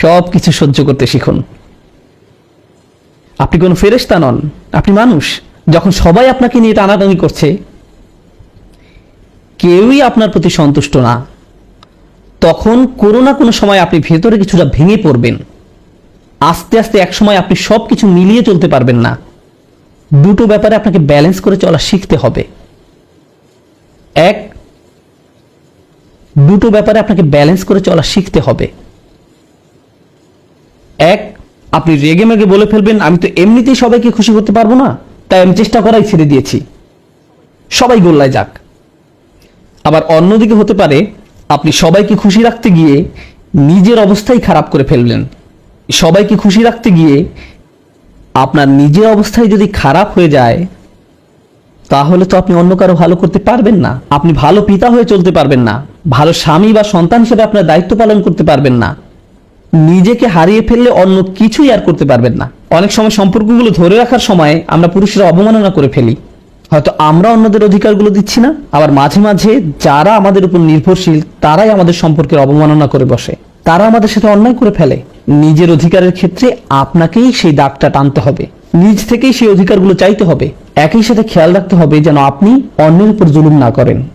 সব কিছু সহ্য করতে শিখুন। আপনি কোনো ফেরেশতা নন, আপনি মানুষ। যখন সবাই আপনাকে নিয়ে টানাটানি করছে, কেউই আপনার প্রতি সন্তুষ্ট না। তখন কোনো না কোনো সময় আপনি ভেতরে কিছুটা ভেঙে পড়বেন। আস্তে আস্তে এক সময় আপনি সব কিছু মিলিয়ে চলতে পারবেন না। দুটো ব্যাপারে আপনাকে ব্যালেন্স করে চলা শিখতে হবে। এক, দুটো ব্যাপারে আপনাকে ব্যালেন্স করে চলা শিখতে হবে। এক, আপনি রেগে মেগে বলে ফেলবেন, আমি তো এমনিতেই সবাইকে খুশি করতে পারব না, তাই আমি চেষ্টা করাই ছেড়ে দিয়েছি। সবাই গোল্লায় যাক। আবার অন্যদিকে হতে পারে, আপনি সবাইকে খুশি রাখতে গিয়ে নিজের অবস্থাই খারাপ করে ফেললেন। সবাইকে খুশি রাখতে গিয়ে আপনার নিজের অবস্থায় যদি খারাপ হয়ে যায়, তাহলে তো আপনি অন্য কারও ভালো করতে পারবেন না। আপনি ভালো পিতা হয়ে চলতে পারবেন না। ভালো স্বামী বা সন্তান হিসেবে আপনার দায়িত্ব পালন করতে পারবেন না। নিজেকে হারিয়ে ফেললে অন্য কিছুই আর করতে পারবেন না। অনেক সময় সম্পর্কগুলো ধরে রাখার সময় আমরা পুরুষরা অবমাননা করে ফেলি। হয়তো আমরা অন্যদের অধিকারগুলো দিচ্ছি না, আবার মাঝে মাঝে যারা আমাদের উপর নির্ভরশীল, তারাই আমাদের সম্পর্কের অবমাননা করে বসে। তারা আমাদের সাথে অন্যায় করে ফেলে। নিজের অধিকারের ক্ষেত্রে আপনাকেই সেই দাগটা টানতে হবে। নিজ থেকেই সেই অধিকারগুলো চাইতে হবে। একই সাথে খেয়াল রাখতে হবে যেন আপনি অন্যের উপর জুলুম না করেন।